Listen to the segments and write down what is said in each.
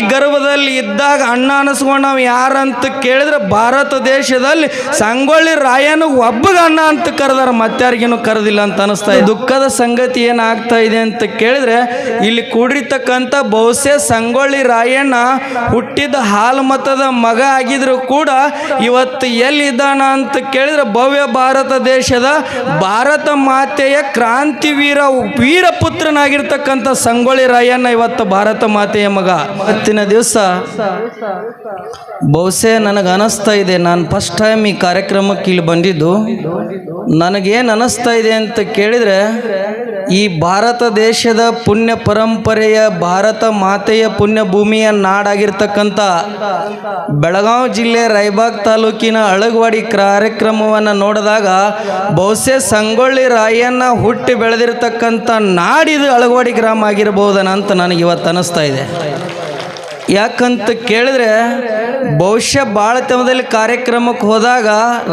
ಗರ್ಭದಲ್ಲಿ ಇದ್ದಾಗ ಅಣ್ಣ ಅನಿಸ್ಕೊಂಡು ನಾವು ಯಾರಂತ ಕೇಳಿದ್ರೆ ಭಾರತ ದೇಶದಲ್ಲಿ ಸಂಗೊಳ್ಳಿ ರಾಯನ ಒಬ್ಬಗ ಅಣ್ಣ ಅಂತ ಕರೆದಾರ ಮತ್ತಾರಿಗೇನು ಕರೆದಿಲ್ಲ ಅಂತ ಅನಿಸ್ತಾ ಇದೆ. ದುಃಖದ ಸಂಗತಿ ಏನಾಗ್ತಾ ಇದೆ ಅಂತ ಕೇಳಿದ್ರೆ, ಇಲ್ಲಿ ಕೂಡಿರ್ತಕ್ಕಂಥ ಬಹುಶಃ ಸಂಗೊಳ್ಳಿ ರಾಯಣ್ಣ ಹುಟ್ಟಿದ ಹಾಲು ಮತದ ಮಗ ಆಗಿದ್ರು ಕೂಡ ಇವತ್ತು ಎಲ್ಲಿದ್ದಾನ ಅಂತ ಕೇಳಿದ್ರೆ, ಭವ್ಯ ಭಾರತ ದೇಶದ ಭಾರತ ಮಾತೆಯ ಕ್ರಾಂತಿವೀರ ವೀರಪುತ್ರನಾಗಿರ್ತಕ್ಕಂಥ ಸಂಗೊಳ್ಳಿ ರಾಯಣ್ಣ ಇವತ್ತು ಭಾರತ ಮಾತೆಯ ಮಗ. ಇವತ್ತಿನ ದಿವಸ ಬಹುಶಃ ನನಗೆ ಅನಿಸ್ತಾ ಇದೆ. ನಾನು ಫಸ್ಟ್ ಟೈಮ್ ಈ ಕಾರ್ಯಕ್ರಮಕ್ಕೆ ಇಲ್ಲಿ ಬಂದಿದ್ದು. ನನಗೇನು ಅನಿಸ್ತಾ ಇದೆ ಅಂತ ಕೇಳಿದರೆ, ಈ ಭಾರತ ದೇಶದ ಪುಣ್ಯ ಪರಂಪರೆಯ, ಭಾರತ ಮಾತೆಯ ಪುಣ್ಯ ಭೂಮಿಯ ನಾಡಾಗಿರ್ತಕ್ಕಂಥ ಬೆಳಗಾವಿ ಜಿಲ್ಲೆ ರಾಯಬಾಗ್ ತಾಲೂಕಿನ ಅಳಗವಾಡಿ ಕಾರ್ಯಕ್ರಮವನ್ನು ನೋಡಿದಾಗ ಬಹುಶಃ ಸಂಗೊಳ್ಳಿ ರಾಯನ್ನ ಹುಟ್ಟಿ ಬೆಳೆದಿರ್ತಕ್ಕಂಥ ನಾಡಿದು ಅಳಗವಾಡಿ ಗ್ರಾಮ ಆಗಿರ್ಬೋದನ ಅಂತ ನನಗೆ ಇವತ್ತು ಅನಿಸ್ತಾ ಇದೆ. ಯಾಕಂತ ಕೇಳಿದ್ರೆ ಬಹುಶಃ ಭಾಳ ತಮದಲ್ಲಿ ಕಾರ್ಯಕ್ರಮಕ್ಕೆ ಹೋದಾಗ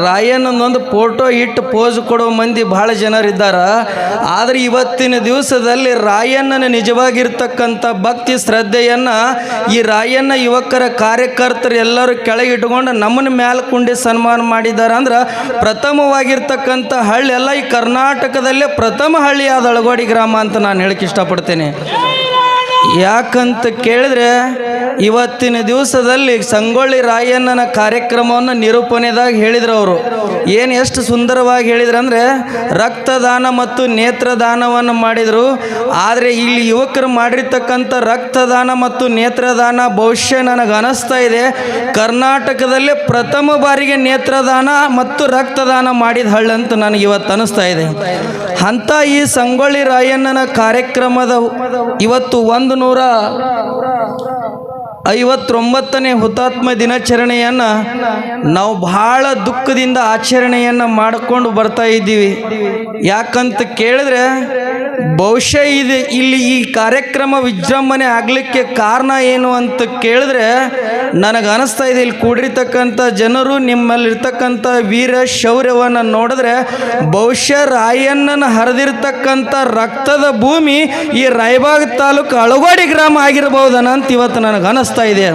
ರಾಯಣ್ಣನೊಂದು ಫೋಟೋ ಇಟ್ಟು ಪೋಸ್ ಕೊಡೋ ಮಂದಿ ಭಾಳ ಜನರಿದ್ದಾರೆ ಆದರೆ ಇವತ್ತಿನ ದಿವಸದಲ್ಲಿ ರಾಯಣ್ಣನ ನಿಜವಾಗಿರ್ತಕ್ಕಂಥ ಭಕ್ತಿ ಶ್ರದ್ಧೆಯನ್ನು ಈ ರಾಯಣ್ಣ ಯುವಕರ ಕಾರ್ಯಕರ್ತರು ಎಲ್ಲರೂ ಕೆಳಗಿಟ್ಕೊಂಡು ನಮ್ಮನ್ನ ಮ್ಯಾಲ ಕುಂಡಿ ಸನ್ಮಾನ ಮಾಡಿದ್ದಾರೆ. ಅಂದ್ರೆ ಪ್ರಥಮವಾಗಿರ್ತಕ್ಕಂಥ ಹಳ್ಳಿ ಎಲ್ಲ ಈ ಕರ್ನಾಟಕದಲ್ಲೇ ಪ್ರಥಮ ಹಳ್ಳಿ ಆದ ಅಳಗೋಡಿ ಗ್ರಾಮ ಅಂತ ನಾನು ಹೇಳಕ್ಕೆ ಇಷ್ಟಪಡ್ತೇನೆ. ಯಾಕಂತ ಕೇಳಿದ್ರೆ ಇವತ್ತಿನ ದಿವಸದಲ್ಲಿ ಸಂಗೊಳ್ಳಿ ರಾಯಣ್ಣನ ಕಾರ್ಯಕ್ರಮವನ್ನು ನಿರೂಪಣೆದಾಗ ಹೇಳಿದ್ರು ಅವರು. ಏನು ಎಷ್ಟು ಸುಂದರವಾಗಿ ಹೇಳಿದ್ರು ಅಂದರೆ ರಕ್ತದಾನ ಮತ್ತು ನೇತ್ರದಾನವನ್ನು ಮಾಡಿದರು. ಆದರೆ ಇಲ್ಲಿ ಯುವಕರು ಮಾಡಿರ್ತಕ್ಕಂಥ ರಕ್ತದಾನ ಮತ್ತು ನೇತ್ರದಾನ ಭವಿಷ್ಯ ನನಗೆ ಅನಿಸ್ತಾ ಇದೆ. ಕರ್ನಾಟಕದಲ್ಲಿ ಪ್ರಥಮ ಬಾರಿಗೆ ನೇತ್ರದಾನ ಮತ್ತು ರಕ್ತದಾನ ಮಾಡಿದ ಹಳ್ಳಂತ ನನಗೆ ಇವತ್ತು ಅನಿಸ್ತಾ ಇದೆ. ಅಂಥ ಈ ಸಂಗೊಳ್ಳಿ ರಾಯಣ್ಣನ ಕಾರ್ಯಕ್ರಮದ ಇವತ್ತು ಒಂದು ನೂರ ಐವತ್ತೊಂಬತ್ತನೇ ಹುತಾತ್ಮ ದಿನಾಚರಣೆಯನ್ನು ನಾವು ಬಹಳ ದುಃಖದಿಂದ ಆಚರಣೆಯನ್ನು ಮಾಡಿಕೊಂಡು ಬರ್ತಾ ಇದ್ದೀವಿ. ಯಾಕಂತ ಕೇಳಿದ್ರೆ ಬಹುಶಃ ಇದು ಇಲ್ಲಿ ಈ ಕಾರ್ಯಕ್ರಮ ವಿಜೃಂಭಣೆ ಆಗಲಿಕ್ಕೆ ಕಾರಣ ಏನು ಅಂತ ಕೇಳಿದ್ರೆ ನನಗೆ ಅನಿಸ್ತಾ ಇದೆ, ಇಲ್ಲಿ ಕೂಡಿರ್ತಕ್ಕಂಥ ಜನರು ನಿಮ್ಮಲ್ಲಿರ್ತಕ್ಕಂಥ ವೀರ ಶೌರ್ಯವನ್ನು ನೋಡಿದ್ರೆ ಬಹುಶಃ ರಾಯಣ್ಣನ ಹರಿದಿರ್ತಕ್ಕಂಥ ರಕ್ತದ ಭೂಮಿ ಈ ರಾಯಬಾಗ್ ತಾಲೂಕು ಅಳಗೋಡಿ ಗ್ರಾಮ ಆಗಿರ್ಬೋದನ ಅಂತ ಇವತ್ತು ನನಗೆ ಅನಿಸ್ತಾ ಇದೆ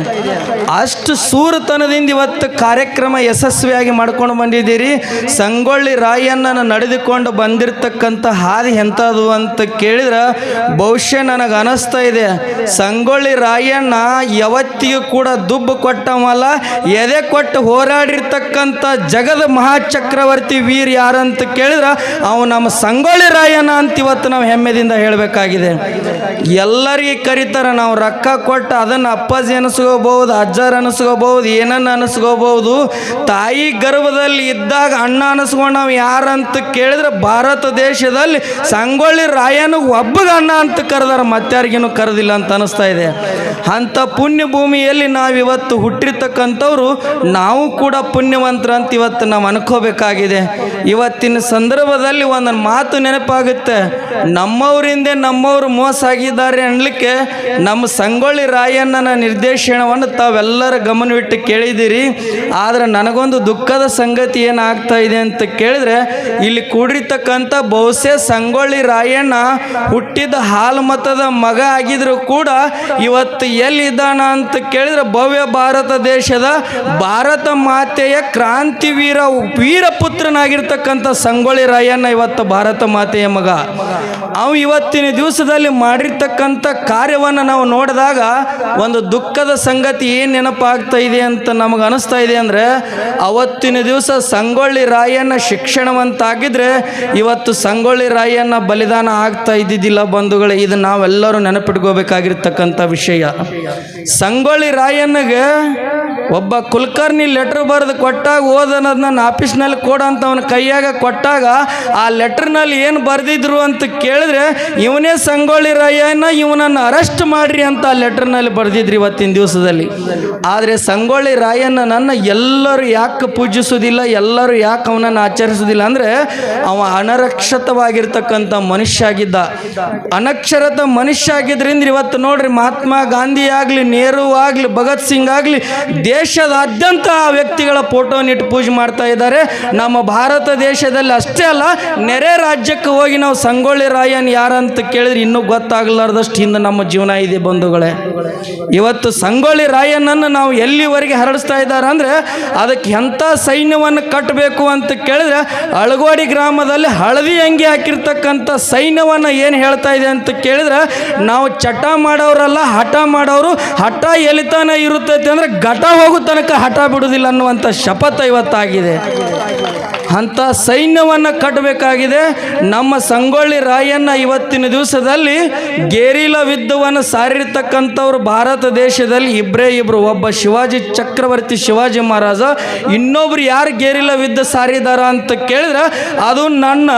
ಅಷ್ಟು ಸೂರತನದಿಂದ ಇವತ್ತು ಕಾರ್ಯಕ್ರಮ ಯಶಸ್ವಿಯಾಗಿ ಮಾಡ್ಕೊಂಡು ಬಂದಿದ್ದೀರಿ. ಸಂಗೊಳ್ಳಿ ರಾಯಣ್ಣನ ನಡೆದುಕೊಂಡು ಬಂದಿರತಕ್ಕಂಥ ಹಾದಿ ಎಂಥದ್ದು ಅಂತ ಕೇಳಿದ್ರೆ ಬಹುಶಃ ನನಗೆ ಅನಿಸ್ತಾ ಇದೆ. ಸಂಗೊಳ್ಳಿ ರಾಯಣ್ಣ ಯಾವತ್ತಿಗೂ ಕೂಡ ದುಬ್ಬು ಕೊಟ್ಟವಲ್ಲ, ಎದೆ ಕೊಟ್ಟು ಹೋರಾಡಿರ್ತಕ್ಕಂಥ ಜಗದ ಮಹಾಚಕ್ರವರ್ತಿ ವೀರ್ ಯಾರಂತ ಕೇಳಿದ್ರೆ ಅವು ನಮ್ಮ ಸಂಗೊಳ್ಳಿ ರಾಯಣ್ಣ ಅಂತ ಇವತ್ತು ನಾವು ಹೆಮ್ಮೆದಿಂದ ಹೇಳಬೇಕಾಗಿದೆ. ಎಲ್ಲರಿಗೆ ಕರೀತಾರೆ, ನಾವು ರೊಕ್ಕ ಕೊಟ್ಟು ಅದನ್ನು ಅಪ್ಪಾಜಿ ಅನಿಸ್ಕೋಬಹುದು ಅಜ್ಜಾರ್ ಅನಿಸ್ಕೋಬಹುದು, ಏನನ್ನ ಅನಿಸ್ಕೋಬಹುದು? ತಾಯಿ ಗರ್ಭದಲ್ಲಿ ಇದ್ದಾಗ ಅಣ್ಣ ಅನಿಸ್ಕೊಂಡು ನಾವು ಯಾರಂತ ಕೇಳಿದ್ರೆ ಭಾರತ ದೇಶದಲ್ಲಿ ಸಂಗೊಳ್ಳಿ ರಾಯನ ಒಬ್ಬಗ ಅಣ್ಣ ಅಂತ ಕರೆದಾರ ಮತ್ತಾರಿಗೇನು ಕರೆದಿಲ್ಲ ಅಂತ ಅನಿಸ್ತಾ ಇದೆ. ಅಂಥ ಪುಣ್ಯ ಭೂಮಿಯಲ್ಲಿ ನಾವಿವತ್ತು ಹುಟ್ಟಿರ್ತಕ್ಕಂಥವ್ರು, ನಾವು ಕೂಡ ಪುಣ್ಯವಂತರು ಅಂತ ಇವತ್ತು ನಾವು ಅನ್ಕೋಬೇಕಾಗಿದೆ. ಇವತ್ತಿನ ಸಂದರ್ಭದಲ್ಲಿ ಒಂದು ಮಾತು ನೆನಪಾಗುತ್ತೆ. ನಮ್ಮವರಿಂದ ನಮ್ಮವರು ಮೋಸ ಆಗಿದ್ದಾರೆ ಅನ್ಲಿಕ್ಕೆ ನಮ್ಮ ಸಂಗೊಳ್ಳಿ ರಾಯಣ್ಣನ ನಿರ್ದೇಶನವನ್ನು ತಾವೆಲ್ಲರ ಗಮನವಿಟ್ಟು ಕೇಳಿದ್ದೀರಿ. ಆದರೆ ನನಗೊಂದು ದುಃಖದ ಸಂಗತಿ ಏನಾಗ್ತಾ ಇದೆ ಅಂತ ಕೇಳಿದ್ರೆ, ಇಲ್ಲಿ ಕೂಡಿರ್ತಕ್ಕಂಥ ಬಹುಶಃ ಸಂಗೊಳ್ಳಿ ರಾಯಣ್ಣ ಹುಟ್ಟಿದ ಹಾಲು ಮತದ ಮಗ ಆಗಿದ್ರು ಕೂಡ ಇವತ್ತು ಎಲ್ಲಿದ್ದಾನ ಅಂತ ಕೇಳಿದ್ರೆ, ಭವ್ಯ ಭಾರತ ದೇಶದ ಭಾರತ ಮಾತೆಯ ಕ್ರಾಂತಿವೀರ ವೀರಪುತ್ರನಾಗಿರ್ತಕ್ಕಂಥ ಸಂಗೊಳ್ಳಿ ರಾಯಣ್ಣ ಇವತ್ತು ಭಾರತ ಮಾತೆಯ ಮಗ. ಅವು ಇವತ್ತಿನ ದಿವಸದಲ್ಲಿ ಮಾಡಿರ್ತಕ್ಕಂಥ ಕಾರ್ಯವನ್ನು ನಾವು ನೋಡಿದಾಗ ಒಂದು ದುಃಖದ ಸಂಗತಿ ಏನು ನೆನಪಾಗ್ತಾ ಇದೆ ಅಂತ ನಮಗೆ ಅನಿಸ್ತಾ ಇದೆ ಅಂದರೆ, ಅವತ್ತಿನ ದಿವಸ ಸಂಗೊಳ್ಳಿ ರಾಯಣ್ಣ ಶಿಕ್ಷಣವಂತಾಗಿದ್ದರೆ ಇವತ್ತು ಸಂಗೊಳ್ಳಿ ರಾಯಣ್ಣ ಬಲಿದಾನ ಆಗ್ತಾ ಇದ್ದಿದ್ದಿಲ್ಲ ಬಂಧುಗಳೇ. ಇದು ನಾವೆಲ್ಲರೂ ನೆನಪಿಟ್ಕೋಬೇಕಾಗಿರ್ತಕ್ಕಂಥ ವಿಷಯ. ಸಂಗೊಳ್ಳಿ ರಾಯಣ್ಣಗೆ ಒಬ್ಬ ಕುಲಕರ್ಣಿ ಲೆಟ್ರ್ ಬರೆದು ಕೊಟ್ಟಾಗ ಓದನದ್ ನನ್ನ ಆಫೀಸ್ನಲ್ಲಿ ಕೊಡು ಅಂತ ಕೈಯಾಗ ಕೊಟ್ಟಾಗ ಆ ಲೆಟ್ರ್ನಲ್ಲಿ ಏನು ಬರೆದಿದ್ರು ಅಂತ ಕೇಳಿದ್ರೆ, ಇವನೇ ಸಂಗೊಳ್ಳಿ ರಾಯಣ್ಣ ಇವನನ್ನು ಅರೆಸ್ಟ್ ಮಾಡ್ರಿ ಅಂತ ಆ ಲೆಟ್ರ್ನಲ್ಲಿ ಬರೆದಿದ್ರು ಇವತ್ತಿನ ದಿವಸದಲ್ಲಿ. ಆದರೆ ಸಂಗೊಳ್ಳಿ ರಾಯನ್ನ ನನ್ನ ಎಲ್ಲರೂ ಯಾಕೆ ಪೂಜಿಸೋದಿಲ್ಲ, ಎಲ್ಲರೂ ಯಾಕೆ ಅವನನ್ನು ಆಚರಿಸೋದಿಲ್ಲ ಅಂದರೆ, ಅವ ಅನರಕ್ಷತವಾಗಿರ್ತಕ್ಕಂಥ ಮನುಷ್ಯ ಆಗಿದ್ದ. ಅನಕ್ಷರತ ಮನುಷ್ಯ ಆಗಿದ್ರಿಂದ ಇವತ್ತು ನೋಡ್ರಿ ಮಹಾತ್ಮ ಗಾಂಧಿ ಆಗಲಿ, ನೆಹರು ಆಗಲಿ, ಭಗತ್ ಸಿಂಗ್ ಆಗಲಿ, ದೇಶ ದೇಶದಾದ್ಯಂತ ಆ ವ್ಯಕ್ತಿಗಳ ಫೋಟೋನಿಟ್ಟು ಪೂಜೆ ಮಾಡ್ತಾ ಇದ್ದಾರೆ. ನಮ್ಮ ಭಾರತ ದೇಶದಲ್ಲಿ ಅಷ್ಟೇ ಅಲ್ಲ, ನೆರೆ ರಾಜ್ಯಕ್ಕೆ ಹೋಗಿ ನಾವು ಸಂಗೊಳ್ಳಿ ರಾಯನ್ ಯಾರಂತ ಕೇಳಿದ್ರೆ ಇನ್ನೂ ಗೊತ್ತಾಗಲಾರ್ದಷ್ಟು ಹಿಂದೆ ನಮ್ಮ ಜೀವನ ಇದೆ ಬಂಧುಗಳೇ. ಇವತ್ತು ಸಂಗೊಳ್ಳಿ ರಾಯನನ್ನು ನಾವು ಎಲ್ಲಿವರೆಗೆ ಹರಡಿಸ್ತಾ ಇದ್ದಾರೆ ಅಂದರೆ ಅದಕ್ಕೆ ಎಂಥ ಸೈನ್ಯವನ್ನು ಕಟ್ಟಬೇಕು ಅಂತ ಕೇಳಿದ್ರೆ ಅಳಗೋಡಿ ಗ್ರಾಮದಲ್ಲಿ ಹಳದಿ ಅಂಗಿ ಹಾಕಿರ್ತಕ್ಕಂಥ ಸೈನ್ಯವನ್ನು ಏನು ಹೇಳ್ತಾ ಇದೆ ಅಂತ ಕೇಳಿದ್ರೆ ನಾವು ಚಟ ಮಾಡೋರಲ್ಲ, ಹಠ ಮಾಡೋರು, ಹಠ ಎಲಿತಾನೆ ಇರುತ್ತೈತೆ ಅಂದರೆ ಘಟ ಹೋಗೋ ತನಕ ಹಠ ಬಿಡುವುದಿಲ್ಲ ಅನ್ನುವಂಥ ಶಪಥ ಇವತ್ತಾಗಿದೆ. ಅಂಥ ಸೈನ್ಯವನ್ನು ಕಟ್ಟಬೇಕಾಗಿದೆ. ನಮ್ಮ ಸಂಗೊಳ್ಳಿ ರಾಯಣ್ಣ ಇವತ್ತಿನ ದಿವಸದಲ್ಲಿ ಗೇರಿಲ ಯುದ್ಧವನ್ನು ಸಾರಿರ್ತಕ್ಕಂಥವ್ರು ಭಾರತ ದೇಶದಲ್ಲಿ ಇಬ್ಬರೇ ಇಬ್ಬರು ಒಬ್ಬ ಶಿವಾಜಿ ಚಕ್ರವರ್ತಿ ಶಿವಾಜಿ ಮಹಾರಾಜ, ಇನ್ನೊಬ್ರು ಯಾರು ಗೇರಿಲ ಯುದ್ಧ ಸಾರಿದಾರ ಅಂತ ಕೇಳಿದ್ರೆ, ಅದು ನನ್ನ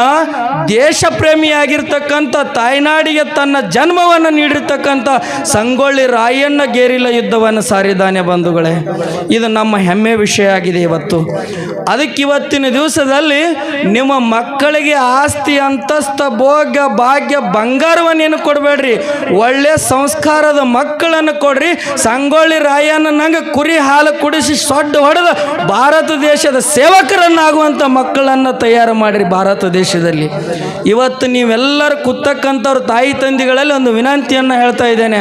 ದೇಶ ಪ್ರೇಮಿಯಾಗಿರ್ತಕ್ಕಂಥ ತಾಯ್ನಾಡಿಗೆ ತನ್ನ ಜನ್ಮವನ್ನು ನೀಡಿರ್ತಕ್ಕಂಥ ಸಂಗೊಳ್ಳಿ ರಾಯಣ್ಣ ಗೇರಿಲ ಯುದ್ಧವನ್ನು ಸಾರಿದ್ದಾನೆ ಬಂಧುಗಳೇ. ಇದು ನಮ್ಮ ಹೆಮ್ಮೆ ವಿಷಯ ಆಗಿದೆ ಇವತ್ತು. ಅದಕ್ಕೆ ಇವತ್ತಿನ ದಿವಸದಲ್ಲಿ ನಿಮ್ಮ ಮಕ್ಕಳಿಗೆ ಆಸ್ತಿ, ಅಂತಸ್ತ, ಭೋಗ್ಯ, ಭಾಗ್ಯ ಬಂಗಾರವನ್ನೇನು ಕೊಡಬೇಡ್ರಿ? ಒಳ್ಳೆ ಸಂಸ್ಕಾರದ ಮಕ್ಕಳನ್ನು ಕೊಡ್ರಿ. ಸಂಗೊಳ್ಳಿ ರಾಯನ ನಂಗೆ ಕುರಿ ಹಾಲು ಕುಡಿಸಿ ಸೊಡ್ಡ ಹೊಡೆದ ಭಾರತ ದೇಶದ ಸೇವಕರನ್ನಾಗುವಂಥ ಮಕ್ಕಳನ್ನು ತಯಾರು ಮಾಡಿರಿ ಭಾರತ ದೇಶದಲ್ಲಿ. ಇವತ್ತು ನೀವೆಲ್ಲರೂ ಕೂತಕ್ಕಂಥವ್ರ ತಾಯಿ ತಂದಿಗಳಲ್ಲಿ ಒಂದು ವಿನಂತಿಯನ್ನು ಹೇಳ್ತಾ ಇದ್ದೇನೆ.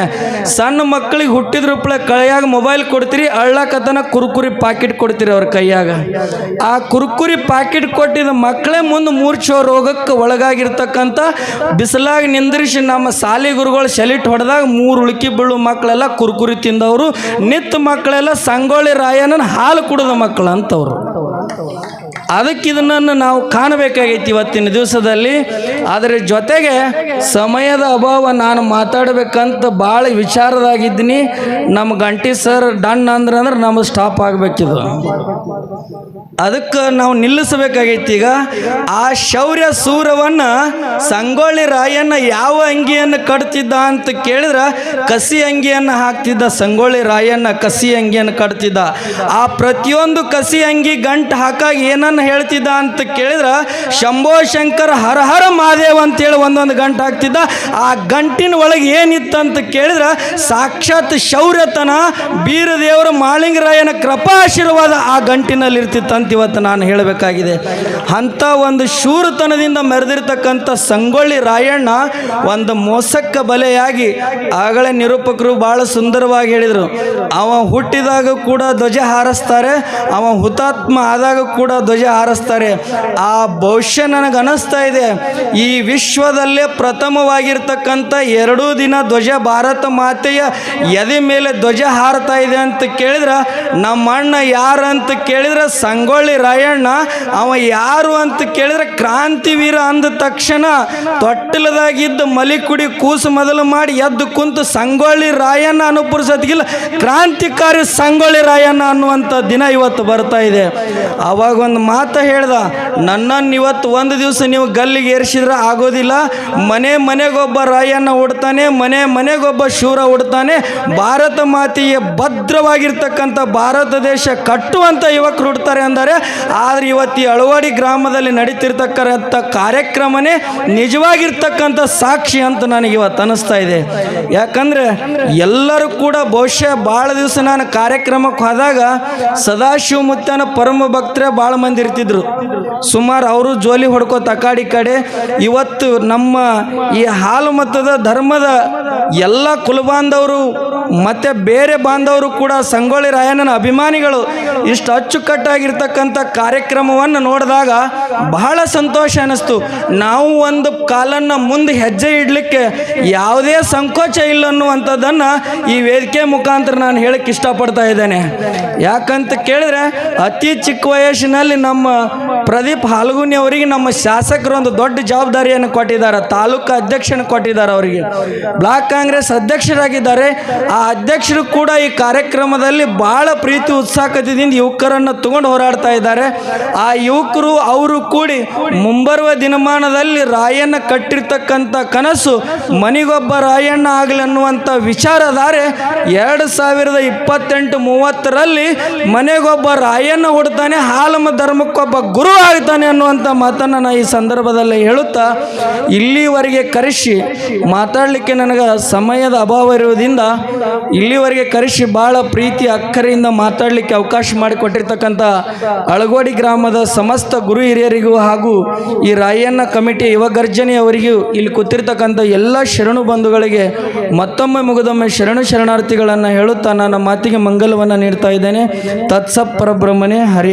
ಸಣ್ಣ ಮಕ್ಕಳಿಗೆ ಹುಟ್ಟಿದ್ರಪ್ಪಳೆ ಕೈಯಾಗ ಮೊಬೈಲ್ ಕೊಡ್ತೀರಿ, ಅಳ್ಳಕತನ ಕುರುಕುರಿ ಪಾಕಿಟ್ ಕೊಡ್ತೀರಿ ಅವ್ರ ಕೈಯಾಗ. ಆ ಕುರುಕುರಿ ಪಾಕಿಟ್ ಕೊಟ್ಟಿದ ಮಕ್ಕಳೇ ಮುಂದೆ ಮೂರ್ಛೋ ರೋಗಕ್ಕೆ ಒಳಗಾಗಿರ್ತಕ್ಕಂಥ ಬಿಸಿಲಾಗಿ ನಿಂದ್ರಿಸಿ ನಮ್ಮ ಸಾಲಿ ಗುರುಗಳು ಶಲಿಟ್ ಹೊಡೆದಾಗ ಮೂರು ಉಳುಕಿ ಬೀಳು ಮಕ್ಕಳೆಲ್ಲ ಕುರುಕುರಿ ತಿಂದವರು. ನಿತ್ತ ಮಕ್ಕಳೆಲ್ಲ ಸಂಗೊಳ್ಳಿ ರಾಯನ ಹಾಲು ಕುಡಿದ ಮಕ್ಕಳು ಅಂತವ್ರು. ಅದಕ್ಕೆ ಇದನ್ನು ನಾವು ಕಾಣಬೇಕಾಗೈತಿ ಇವತ್ತಿನ ದಿವಸದಲ್ಲಿ. ಅದರ ಜೊತೆಗೆ ಸಮಯದ ಅಭಾವ ನಾನು ಮಾತಾಡಬೇಕಂತ ಭಾಳ ವಿಚಾರದಾಗಿದ್ದೀನಿ. ನಮ್ಮ ಗಂಟಿ ಸರ್ ಡನ್ ಅಂದ್ರೆ ಅಂದ್ರೆ ನಮಗೆ ಸ್ಟಾಪ್ ಆಗಬೇಕಿದು. ಅದಕ್ಕೆ ನಾವು ನಿಲ್ಲಿಸಬೇಕಾಗೈತಿ ಈಗ. ಆ ಶೌರ್ಯ ಸೂರವನ್ನು ಸಂಗೊಳ್ಳಿ ರಾಯಣ್ಣ ಯಾವ ಅಂಗಿಯನ್ನು ಕಟ್ತಿದ್ದ ಅಂತ ಕೇಳಿದ್ರೆ ಕಸಿ ಅಂಗಿಯನ್ನು ಹಾಕ್ತಿದ್ದ ಸಂಗೊಳ್ಳಿ ರಾಯಣ್ಣ ಕಸಿ ಅಂಗಿಯನ್ನು ಕಟ್ತಿದ್ದ. ಆ ಪ್ರತಿಯೊಂದು ಕಸಿ ಅಂಗಿ ಗಂಟು ಹಾಕಾಗ ಏನನ್ನು ಹೇಳ್ತಿದ್ದ ಅಂತ ಕೇಳಿದ್ರೆ ಶಂಭೋ ಶಂಕರ ಹರ ಹರ ಮಹಾದೇವ್ ಅಂತೇಳಿ ಒಂದೊಂದು ಗಂಟು ಹಾಕ್ತಿದ್ದ. ಆ ಗಂಟಿನ ಒಳಗೆ ಏನಿತ್ತು ಅಂತ ಕೇಳಿದ್ರೆ ಸಾಕ್ಷಾತ್ ಶೌರ್ಯತನ ಬೀರದೇವರ ಮಾಳಿಂಗರಾಯನ ಕೃಪಾ ಆಶೀರ್ವಾದ ಆ ಗಂಟಿನಲ್ಲಿ ಇರ್ತಿತ್ತಂತ ಇವತ್ತು ನಾನು ಹೇಳಬೇಕಾಗಿದೆ. ಅಂತ ಒಂದು ಶೂರತನದಿಂದ ಮೆರೆದಿರ್ತಕ್ಕಂಥ ಸಂಗೊಳ್ಳಿ ರಾಯಣ್ಣ ಒಂದು ಮೋಸಕ್ಕ ಬಲೆಯಾಗಿ ಆಗಲೇ ನಿರೂಪಕರು ಭಾಳ ಸುಂದರವಾಗಿ ಹೇಳಿದರು. ಅವ ಹುಟ್ಟಿದಾಗ ಕೂಡ ಧ್ವಜ ಹಾರಿಸ್ತಾರೆ, ಅವ ಹುತಾತ್ಮ ಆದಾಗ ಕೂಡ ಧ್ವಜ ಹಾರಿಸ್ತಾರೆ. ಆ ಭವಿಷ್ಯ ನನಗೆ ಅನ್ನಿಸ್ತಾ ಇದೆ. ಈ ವಿಶ್ವದಲ್ಲೇ ಪ್ರಥಮವಾಗಿರ್ತಕ್ಕಂಥ ಎರಡೂ ದಿನ ಧ್ವಜ ಭಾರತ ಮಾತೆಯ ಎದೆ ಮೇಲೆ ಧ್ವಜ ಹಾರತಾ ಇದೆ ಅಂತ ಕೇಳಿದ್ರೆ ನಮ್ಮ ಅಣ್ಣ ಯಾರು ಅಂತ ಕೇಳಿದ್ರೆ, ಸಂಗೊಳ್ಳಿ ರಾಯಣ್ಣ, ಅವ ಯಾರು ಅಂತ ಕೇಳಿದ್ರೆ ಕ್ರಾಂತಿವೀರ ಅಂದ ತಕ್ಷಣ ತೊಟ್ಟಲದಾಗಿದ್ದ ಮಲಿಕುಡಿ ಕೂಸು ಮೊದಲು ಮಾಡಿ ಎದ್ದು ಕುಂತು ಸಂಗೊಳ್ಳಿ ರಾಯಣ್ಣ ಅನುಪುರಿಸೋದ್ಗಿಲ್ಲ ಕ್ರಾಂತಿಕಾರಿ ಸಂಗೊಳ್ಳಿ ರಾಯಣ್ಣ ಅನ್ನುವಂಥ ದಿನ ಇವತ್ತು ಬರ್ತಾ ಇದೆ. ಅವಾಗ ಒಂದು ಮಾತು ಹೇಳ್ದ, ನನ್ನನ್ನು ಇವತ್ತು ಒಂದು ದಿವಸ ನೀವು ಗಲ್ಲಿಗೆ ಏರಿಸಿದ್ರೆ ಆಗೋದಿಲ್ಲ. ಮನೆ ಮನೆಗೊಬ್ಬ ರಾಯಣ್ಣ ಹುಡ್ತಾನೆ, ಮನೆ ಮನೆಗೊಬ್ಬ ಶೂರ ಹುಡ್ತಾನೆ. ಭಾರತ ಮಾತೆಯ ಭದ್ರವಾಗಿರ್ತಕ್ಕಂಥ ಭಾರತ ದೇಶ ಕಟ್ಟುವಂಥ ಯುವಕರು ಹುಡ್ತಾರೆ ಅಂದರೆ ಆದರೆ ಇವತ್ತು ಈ ಅಳವಾಡಿ ಗ್ರಾಮದಲ್ಲಿ ನಡೀತಿರ್ತಕ್ಕಂಥ ಕಾರ್ಯಕ್ರಮನೇ ನಿಜವಾಗಿರ್ತಕ್ಕಂಥ ಸಾಕ್ಷಿ ಅಂತ ನನಗೆ ಇವತ್ತು ಅನ್ನಿಸ್ತಾ ಇದೆ. ಯಾಕಂದರೆ ಎಲ್ಲರೂ ಕೂಡ ಬಹುಶಃ ಭಾಳ ದಿವಸ ನಾನು ಕಾರ್ಯಕ್ರಮಕ್ಕೆ ಹೋದಾಗ ಸದಾಶಿವ ಮುತ್ತನ ಪರಮ ಭಕ್ತರೇ ಭಾಳ ಮಂದಿ ಇರ್ತಿದ್ರು. ಸುಮಾರು ಅವರು ಜೋಲಿ ಹೊಡ್ಕೋ ತಕಾಡಿ ಕಡೆ. ಇವತ್ತು ನಮ್ಮ ಈ ಹಾಲು ಮತದ ಧರ್ಮದ ಎಲ್ಲ ಕುಲಬಾಂಧವರು ಮತ್ತು ಬೇರೆ ಬಾಂಧವರು ಕೂಡ ಸಂಗೊಳ್ಳಿ ರಾಯಣ್ಣನ ಅಭಿಮಾನಿಗಳು ಇಷ್ಟು ಅಚ್ಚುಕಟ್ಟಾಗಿರ್ತಕ್ಕಂಥ ಕಾರ್ಯಕ್ರಮವನ್ನು ನೋಡಿದಾಗ ಬಹಳ ಸಂತೋಷ ಅನ್ನಿಸ್ತು. ನಾವು ಒಂದು ಕಾಲನ್ನು ಮುಂದೆ ಹೆಜ್ಜೆ ಇಡಲಿಕ್ಕೆ ಯಾವುದೇ ಸಂಕೋಚ ಇಲ್ಲ ಅನ್ನುವಂಥದ್ದನ್ನು ಈ ವೇದಿಕೆ ಮುಖಾಂತರ ನಾನು ಹೇಳಕ್ಕೆ ಇಷ್ಟಪಡ್ತಾ ಇದ್ದೇನೆ. ಯಾಕಂತ ಕೇಳಿದ್ರೆ ಅತಿ ಚಿಕ್ಕ ವಯಸ್ಸಿನಲ್ಲಿ ನಮ್ಮ ಪ್ರದೀಪ್ ಹಾಲ್ಗುನಿ ಅವರಿಗೆ ನಮ್ಮ ಶಾಸಕರು ಒಂದು ದೊಡ್ಡ ಜವಾಬ್ದಾರಿಯನ್ನು ಕೊಟ್ಟಿದ್ದಾರೆ. ತಾಲೂಕು ಅಧ್ಯಕ್ಷನ ಕೊಟ್ಟಿದ್ದಾರೆ ಅವರಿಗೆ. ಬ್ಲಾಕ್ ಕಾಂಗ್ರೆಸ್ ಅಧ್ಯಕ್ಷರಾಗಿದ್ದಾರೆ. ಆ ಅಧ್ಯಕ್ಷರು ಕೂಡ ಈ ಕಾರ್ಯಕ್ರಮದಲ್ಲಿ ಬಹಳ ಪ್ರೀತಿ, ಉತ್ಸಾಹದಿಂದ ಯುವಕರನ್ನು ತಗೊಂಡು ಹೋರಾಡ್ತಾ ಆಗ್ತಾ ಇದ್ದಾರೆ. ಆ ಯುವಕರು ಅವರು ಕೂಡಿ ಮುಂಬರುವ ದಿನಮಾನದಲ್ಲಿ ರಾಯಣ್ಣ ಕಟ್ಟಿರ್ತಕ್ಕಂಥ ಕನಸು, ಮನಿಗೊಬ್ಬ ರಾಯಣ್ಣ ಆಗಲಿ ಅನ್ನುವಂಥ ವಿಚಾರಧಾರೆ ಎರಡು ಸಾವಿರದ ಇಪ್ಪತ್ತೆಂಟು ಮೂವತ್ತರಲ್ಲಿ ಮನೆಗೊಬ್ಬ ರಾಯಣ್ಣ ಹುಡ್ತಾನೆ, ಹಾಲಮ್ಮ ಧರ್ಮಕ್ಕೊಬ್ಬ ಗುರು ಆಗ್ತಾನೆ ಅನ್ನುವಂಥ ಮಾತನ್ನು ನಾನು ಈ ಸಂದರ್ಭದಲ್ಲಿ ಹೇಳುತ್ತಾ, ಇಲ್ಲಿವರೆಗೆ ಕರೆಸಿ, ಮಾತಾಡಲಿಕ್ಕೆ ನನಗೆ ಸಮಯದ ಅಭಾವ ಇರುವುದರಿಂದ ಇಲ್ಲಿವರೆಗೆ ಕರೆಸಿ, ಭಾಳ ಪ್ರೀತಿ, ಅಕ್ಕರೆಯಿಂದ ಮಾತಾಡಲಿಕ್ಕೆ ಅವಕಾಶ ಮಾಡಿಕೊಟ್ಟಿರ್ತಕ್ಕಂಥ ಅಳಗೋಡಿ ಗ್ರಾಮದ ಸಮಸ್ತ ಗುರು ಹಿರಿಯರಿಗೂ ಹಾಗೂ ಈ ರಾಯಣ್ಣ ಕಮಿಟಿ ಯುವಗರ್ಜನೆ ಅವರಿಗೂ ಇಲ್ಲಿ ಕೂತಿರ್ತಕ್ಕಂಥ ಎಲ್ಲ ಶರಣು ಬಂಧುಗಳಿಗೆ ಮತ್ತೊಮ್ಮೆ ಮುಗಿದೊಮ್ಮೆ ಶರಣು ಶರಣಾರ್ಥಿಗಳನ್ನು ಹೇಳುತ್ತಾ ನನ್ನ ಮಾತಿಗೆ ಮಂಗಲವನ್ನು ನೀಡ್ತಾ ಇದ್ದೇನೆ. ತತ್ಸಪ್ಪರ ಬ್ರಹ್ಮನೇ ಹರಿ